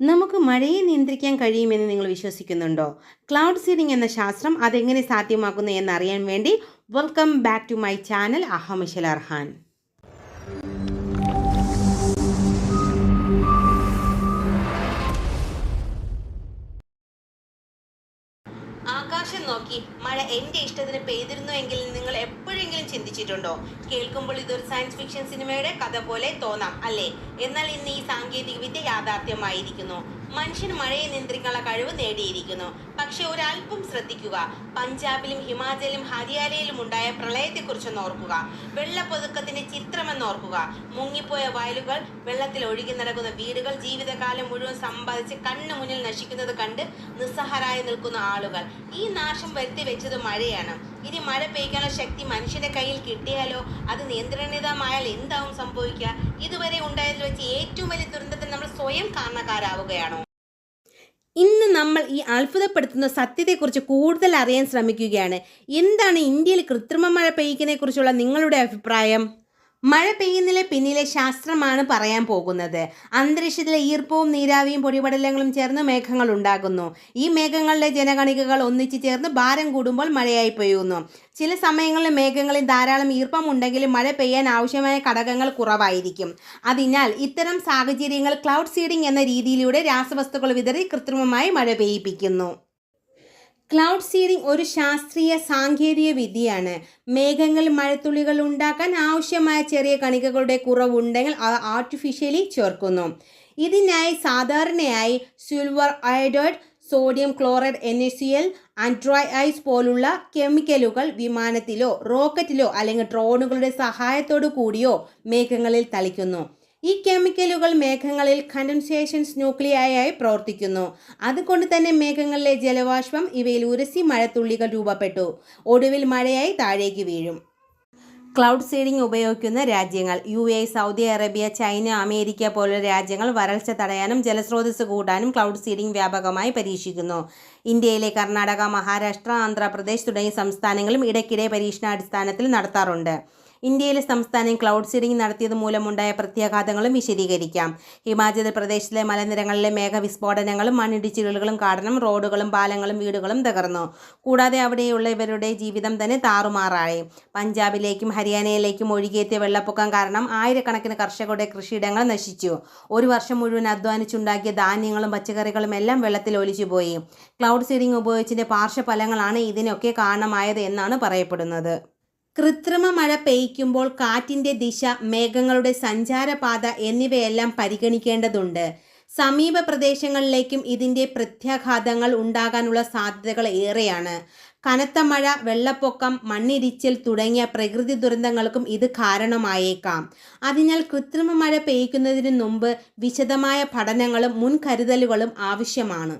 നമുക്ക് മഴയെ നിയന്ത്രിക്കാൻ കഴിയുമെന്ന് നിങ്ങൾ വിശ്വസിക്കുന്നുണ്ടോ? ക്ലൗഡ് സീഡിംഗ് എന്ന ശാസ്ത്രം അതെങ്ങനെ സാധ്യമാക്കുന്നു എന്നറിയാൻ വേണ്ടി welcome back to my channel അഹമിഷൽ Arhan മഴ എന്റെ ഇഷ്ടത്തിന് പെയ്തിരുന്നു എങ്കിൽ നിങ്ങൾ എപ്പോഴെങ്കിലും ചിന്തിച്ചിട്ടുണ്ടോ? കേൾക്കുമ്പോൾ ഇതൊരു സയൻസ് ഫിക്ഷൻ സിനിമയുടെ കഥ പോലെ തോന്നാം അല്ലേ? എന്നാൽ ഇന്ന് ഈ സാങ്കേതിക വിദ്യ യാഥാർത്ഥ്യമായിരിക്കുന്നു. മനുഷ്യൻ മഴയെ നിയന്ത്രിക്കാനുള്ള കഴിവ് നേടിയിരിക്കുന്നു. പക്ഷെ ഒരല്പം ശ്രദ്ധിക്കുക. പഞ്ചാബിലും ഹിമാചലിലും ഹരിയാനയിലും ഉണ്ടായ പ്രളയത്തെക്കുറിച്ചൊന്ന് ഓർക്കുക. വെള്ളപ്പൊതുക്കത്തിന്റെ ചിത്രമെന്ന് ഓർക്കുക. മുങ്ങിപ്പോയ വയലുകൾ വെള്ളത്തിൽ ഒഴുകി നടക്കുന്ന വീടുകൾ ജീവിതകാലം മുഴുവൻ സമ്പാദിച്ച് കണ്ണു മുന്നിൽ നശിക്കുന്നത് കണ്ട് നിസ്സഹാരായി നിൽക്കുന്ന ആളുകൾ. ഈ നാശം വരുത്തി വെച്ചത് മഴയാണ്. ഇനി മഴ പെയ്ക്കാനുള്ള ശക്തി മനുഷ്യന്റെ കയ്യിൽ കിട്ടിയാലോ? അത് നിയന്ത്രണിതമായാൽ എന്താവും സംഭവിക്കുക? ഇതുവരെ ഉണ്ടായതിൽ വെച്ച് ഏറ്റവും വലിയ ദുരന്തത്തിന് നമ്മൾ സ്വയം കാരണക്കാരാവുകയാണോ? ഇന്ന് നമ്മൾ ഈ അത്ഭുതപ്പെടുത്തുന്ന സത്യത്തെക്കുറിച്ച് കൂടുതൽ അറിയാൻ ശ്രമിക്കുകയാണ്. എന്താണ് ഇന്ത്യയിൽ കൃത്രിമ മഴ പെയ്യുന്നതിനെക്കുറിച്ചുള്ള നിങ്ങളുടെ അഭിപ്രായം? മഴ പെയ്യുന്നതിലെ പിന്നിലെ ശാസ്ത്രമാണ് പറയാൻ പോകുന്നത്. അന്തരീക്ഷത്തിലെ ഈർപ്പവും നീരാവിയും പൊടിപടലങ്ങളും ചേർന്ന് മേഘങ്ങൾ ഉണ്ടാകുന്നു. ഈ മേഘങ്ങളിലെ ജനഗണികകൾ ഒന്നിച്ചു ചേർന്ന് ഭാരം കൂടുമ്പോൾ മഴയായി പെയ്യുന്നു. ചില സമയങ്ങളിൽ മേഘങ്ങളിൽ ധാരാളം ഈർപ്പം ഉണ്ടെങ്കിലും മഴ പെയ്യാൻ ആവശ്യമായ ഘടകങ്ങൾ കുറവായിരിക്കും. അതിനാൽ ഇത്തരം സാഹചര്യങ്ങൾ ക്ലൗഡ് സീഡിംഗ് എന്ന രീതിയിലൂടെ രാസവസ്തുക്കൾ വിതറി കൃത്രിമമായി മഴ പെയ്യിപ്പിക്കുന്നു. ക്ലൗഡ് സീഡിംഗ് ഒരു ശാസ്ത്രീയ സാങ്കേതിക വിദ്യയാണ്. മേഘങ്ങൾ മഴത്തുള്ളികൾ ഉണ്ടാക്കാൻ ആവശ്യമായ ചെറിയ കണികകളുടെ കുറവുണ്ടെങ്കിൽ അത് ആർട്ടിഫിഷ്യലി ചേർക്കുന്നു. ഇതിനായി സാധാരണയായി silver iodide sodium chloride N S C L and dry ice പോലുള്ള കെമിക്കലുകൾ വിമാനത്തിലോ റോക്കറ്റിലോ അല്ലെങ്കിൽ ഡ്രോണുകളുടെ സഹായത്തോടു കൂടിയോ മേഘങ്ങളിൽ തളിക്കുന്നു. ഈ കെമിക്കലുകൾ മേഘങ്ങളിൽ കണ്ടൻസേഷൻസ് ന്യൂക്ലിയായി പ്രവർത്തിക്കുന്നു. അതുകൊണ്ട് തന്നെ മേഘങ്ങളിലെ ജലവാഷ്പം ഇവയിൽ ഉരസി മഴത്തുള്ളികൾ രൂപപ്പെട്ടു. ഒടുവിൽ മഴയായി താഴേക്ക് വീഴും. ക്ലൗഡ് സീഡിംഗ് ഉപയോഗിക്കുന്ന രാജ്യങ്ങൾ U A Saudi Arabia China America പോലുള്ള രാജ്യങ്ങൾ വരൾച്ച തടയാനും ജലസ്രോതസ് കൂട്ടാനും ക്ലൗഡ് സീഡിംഗ് വ്യാപകമായി പരീക്ഷിക്കുന്നു. ഇന്ത്യയിലെ കർണാടക മഹാരാഷ്ട്ര ആന്ധ്രാപ്രദേശ് തുടങ്ങിയ സംസ്ഥാനങ്ങളും ഇടയ്ക്കിടെ പരീക്ഷണാടിസ്ഥാനത്തിൽ നടത്താറുണ്ട്. ഇന്ത്യയിലെ സംസ്ഥാനം ക്ലൗഡ് സീഡിംഗ് നടത്തിയത് മൂലമുണ്ടായ പ്രത്യാഘാതങ്ങളും വിശദീകരിക്കാം. ഹിമാചൽ പ്രദേശിലെ മലനിരകളിലെ മേഘവിസ്ഫോടനങ്ങളും മണ്ണിടിച്ചിലുകളും കാരണം റോഡുകളും പാലങ്ങളും വീടുകളും തകർന്നു. കൂടാതെ അവിടെയുള്ളവരുടെ ജീവിതം തന്നെ താറുമാറായി. പഞ്ചാബിലേക്കും ഹരിയാനയിലേക്കും ഒഴുകിയെത്തിയ വെള്ളപ്പൊക്കം കാരണം ആയിരക്കണക്കിന് കർഷകരുടെ കൃഷിയിടങ്ങൾ നശിച്ചു. ഒരു വർഷം മുഴുവൻ അധ്വാനിച്ചുണ്ടാക്കിയ ധാന്യങ്ങളും പച്ചക്കറികളും എല്ലാം വെള്ളത്തിൽ ഒലിച്ചുപോയി. ക്ലൗഡ് സീഡിംഗ് ഉപയോഗിച്ചതിന്റെ പാർശ്വഫലങ്ങളാണ് ഇതിനൊക്കെ കാരണമായത് എന്നാണ് പറയപ്പെടുന്നത്. കൃത്രിമ മഴ പെയ്യ്ക്കുമ്പോൾ കാറ്റിന്റെ ദിശ മേഘങ്ങളുടെ സഞ്ചാരപാത എന്നിവയെല്ലാം പരിഗണിക്കേണ്ടതുണ്ട്. സമീപ പ്രദേശങ്ങളിലേക്കും ഇതിന്റെ പ്രത്യാഘാതങ്ങൾ ഉണ്ടാകാനുള്ള സാധ്യതകൾ ഏറെയാണ്. കനത്ത മഴ വെള്ളപ്പൊക്കം മണ്ണിടിച്ചിൽ തുടങ്ങിയ പ്രകൃതി ദുരന്തങ്ങൾക്കും ഇത് കാരണമായേക്കാം. അതിനാൽ കൃത്രിമ മഴ പെയ്യ്ക്കുന്നതിന് മുമ്പ് വിശദമായ പഠനങ്ങളും മുൻകരുതലുകളും ആവശ്യമാണ്.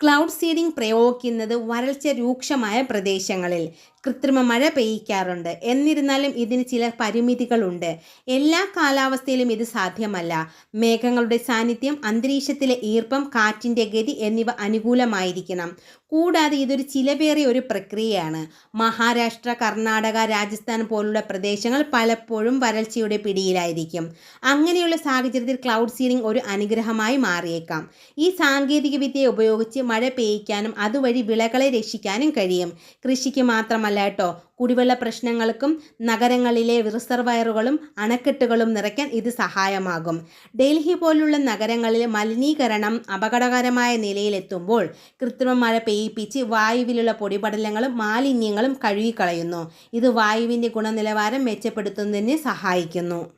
ക്ലൗഡ് സീഡിംഗ് പ്രയോഗിക്കുന്നത് വരൾച്ച രൂക്ഷമായ പ്രദേശങ്ങളിൽ. കൃത്രിമ മഴ പെയ്യിക്കാറുണ്ട്. എന്നിരുന്നാലും ഇതിന് ചില പരിമിതികളുണ്ട്. എല്ലാ കാലാവസ്ഥയിലും ഇത് സാധ്യമല്ല. മേഘങ്ങളുടെ സാന്നിധ്യം അന്തരീക്ഷത്തിലെ ഈർപ്പം കാറ്റിന്റെ ഗതി എന്നിവ അനുകൂലമായിരിക്കണം. കൂടാതെ ഇതൊരു ചിലവേറിയ ഒരു പ്രക്രിയയാണ്. മഹാരാഷ്ട്ര കർണാടക രാജസ്ഥാൻ പോലുള്ള പ്രദേശങ്ങൾ പലപ്പോഴും വരൾച്ചയുടെ പിടിയിലായിരിക്കും. അങ്ങനെയുള്ള സാഹചര്യത്തിൽ ക്ലൗഡ് സീലിംഗ് ഒരു അനുഗ്രഹമായി മാറിയേക്കാം. ഈ സാങ്കേതികവിദ്യ ഉപയോഗിച്ച് മഴ പെയ്യിക്കാനും അതുവഴി വിളകളെ രക്ഷിക്കാനും കഴിയും. കൃഷിക്ക് മാത്രമല്ല കേട്ടോ കുടിവെള്ള പ്രശ്നങ്ങൾക്കും നഗരങ്ങളിലെ റിസർവയറുകളും അണക്കെട്ടുകളും നിറയ്ക്കാൻ ഇത് സഹായമാകും. ഡൽഹി പോലുള്ള നഗരങ്ങളിൽ മലിനീകരണം അപകടകരമായ നിലയിലെത്തുമ്പോൾ കൃത്രിമ മഴ പെയ്യിപ്പിച്ച് വായുവിലുള്ള പൊടിപടലങ്ങളും മാലിന്യങ്ങളും കഴുകിക്കളയുന്നു. ഇത് വായുവിന്റെ ഗുണനിലവാരം മെച്ചപ്പെടുത്തുന്നതിന് സഹായിക്കുന്നു.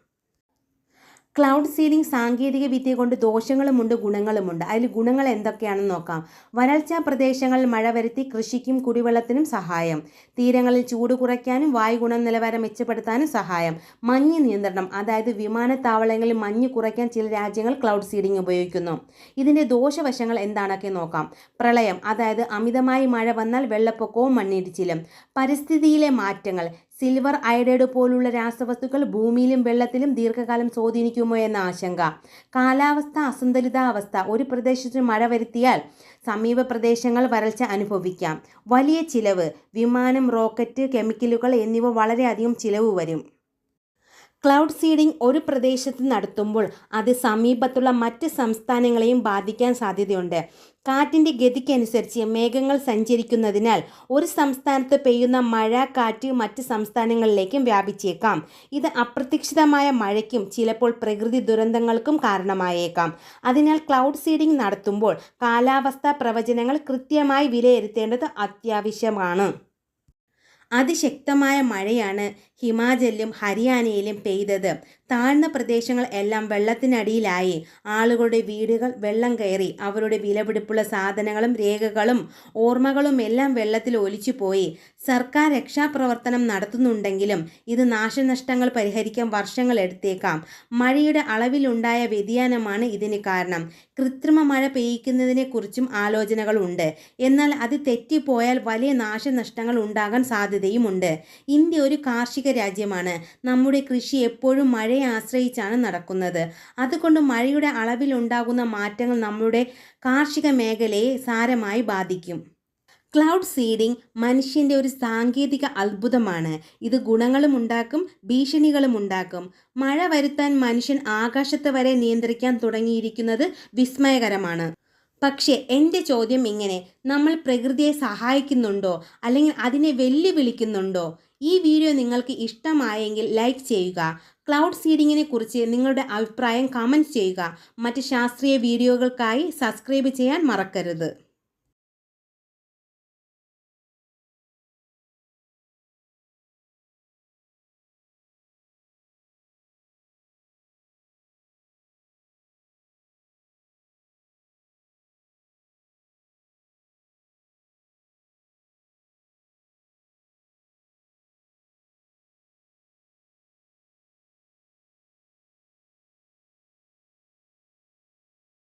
ക്ലൗഡ് സീലിംഗ് സാങ്കേതിക വിദ്യ കൊണ്ട് ദോഷങ്ങളുമുണ്ട് ഗുണങ്ങളുമുണ്ട് അതിൽ ഗുണങ്ങൾ എന്തൊക്കെയാണെന്ന് നോക്കാം. വരൾച്ചാ പ്രദേശങ്ങളിൽ മഴ വരുത്തി കൃഷിക്കും കുടിവെള്ളത്തിനും സഹായം. തീരങ്ങളിൽ ചൂട് കുറയ്ക്കാനും വായു ഗുണനിലവാരം മെച്ചപ്പെടുത്താനും സഹായം. മഞ്ഞ് നിയന്ത്രണം അതായത് വിമാനത്താവളങ്ങളിൽ മഞ്ഞ് കുറയ്ക്കാൻ ചില രാജ്യങ്ങൾ ക്ലൗഡ് സീഡിംഗ് ഉപയോഗിക്കുന്നു. ഇതിന്റെ ദോഷവശങ്ങൾ എന്താണൊക്കെ നോക്കാം. പ്രളയം അതായത് അമിതമായി മഴ വന്നാൽ വെള്ളപ്പൊക്കവും മണ്ണിടിച്ചിലും. പരിസ്ഥിതിയിലെ മാറ്റങ്ങൾ സിൽവർ അയഡൈഡ് പോലുള്ള രാസവസ്തുക്കൾ ഭൂമിയിലും വെള്ളത്തിലും ദീർഘകാലം സ്വാധീനിക്കുമോ എന്ന ആശങ്ക. കാലാവസ്ഥ അസന്തുലിതാവസ്ഥ ഒരു പ്രദേശത്ത് മഴ വരുത്തിയാൽ സമീപ പ്രദേശങ്ങൾ വരൾച്ച അനുഭവിക്കാം. വലിയ ചിലവ് വിമാനം റോക്കറ്റ് കെമിക്കലുകൾ എന്നിവ വളരെയധികം ചിലവ് വരും. ക്ലൗഡ് സീഡിംഗ് ഒരു പ്രദേശത്ത് നടത്തുമ്പോൾ അത് സമീപത്തുള്ള മറ്റ് സംസ്ഥാനങ്ങളെയും ബാധിക്കാൻ സാധ്യതയുണ്ട്. കാറ്റിന്റെ ഗതിക്കനുസരിച്ച് മേഘങ്ങൾ സഞ്ചരിക്കുന്നതിനാൽ ഒരു സംസ്ഥാനത്ത് പെയ്യുന്ന മഴ കാറ്റ് മറ്റ് സംസ്ഥാനങ്ങളിലേക്കും വ്യാപിച്ചേക്കാം. ഇത് അപ്രതീക്ഷിതമായ മഴയ്ക്കും ചിലപ്പോൾ പ്രകൃതി ദുരന്തങ്ങൾക്കും കാരണമായേക്കാം. അതിനാൽ ക്ലൗഡ് സീഡിംഗ് നടത്തുമ്പോൾ കാലാവസ്ഥാ പ്രവചനങ്ങൾ കൃത്യമായി വിലയിരുത്തേണ്ടത് അത്യാവശ്യമാണ്. അതിശക്തമായ മഴയാണ് ഹിമാചലിലും ഹരിയാനയിലും പെയ്തത്. താഴ്ന്ന പ്രദേശങ്ങൾ എല്ലാം വെള്ളത്തിനടിയിലായി. ആളുകളുടെ വീടുകൾ വെള്ളം കയറി. അവരുടെ വിലപിടിപ്പുള്ള സാധനങ്ങളും രേഖകളും ഓർമ്മകളും എല്ലാം വെള്ളത്തിൽ ഒലിച്ചുപോയി സർക്കാർ രക്ഷാപ്രവർത്തനം നടത്തുന്നുണ്ടെങ്കിലും ഇത് നാശനഷ്ടങ്ങൾ പരിഹരിക്കാൻ വർഷങ്ങൾ എടുത്തേക്കാം. മഴയുടെ അളവിലുണ്ടായ വ്യതിയാനമാണ് ഇതിന് കാരണം. കൃത്രിമ മഴ പെയ്യിക്കുന്നതിനെക്കുറിച്ചും ആലോചനകളുണ്ട്. എന്നാൽ അത് തെറ്റിപ്പോയാൽ വലിയ നാശനഷ്ടങ്ങൾ ഉണ്ടാകാൻ സാധ്യതയുമുണ്ട്. ഇന്ത്യ ഒരു കാർഷിക രാജ്യമാണ്. നമ്മുടെ കൃഷി എപ്പോഴും മഴയെ ആശ്രയിച്ചാണ് നടക്കുന്നത്. അതുകൊണ്ട് മഴയുടെ അളവിൽ ഉണ്ടാകുന്ന മാറ്റങ്ങൾ നമ്മുടെ കാർഷിക മേഖലയെ സാരമായി ബാധിക്കും. ക്ലൗഡ് സീഡിംഗ് മനുഷ്യന്റെ ഒരു സാങ്കേതിക അത്ഭുതമാണ്. ഇത് ഗുണങ്ങളും ഉണ്ടാക്കും ഭീഷണികളും ഉണ്ടാക്കും. മഴ വരുത്താൻ മനുഷ്യൻ ആകാശത്ത് വരെ നിയന്ത്രിക്കാൻ തുടങ്ങിയിരിക്കുന്നത് വിസ്മയകരമാണ്. പക്ഷേ എന്റെ ചോദ്യം ഇങ്ങനെ നമ്മൾ പ്രകൃതിയെ സഹായിക്കുന്നുണ്ടോ? അല്ലെങ്കിൽ അതിനെ വെല്ലുവിളിക്കുന്നുണ്ടോ? ഈ വീഡിയോ നിങ്ങൾക്ക് ഇഷ്ടമായെങ്കിൽ ലൈക്ക് ചെയ്യുക ക്ലൗഡ് സീഡിങ്ങിനെ കുറിച്ച് നിങ്ങളുടെ അഭിപ്രായം കമന്റ് ചെയ്യുക മറ്റ് ശാസ്ത്രീയ വീഡിയോകൾക്കായി സബ്സ്ക്രൈബ് ചെയ്യാൻ മറക്കരുത്.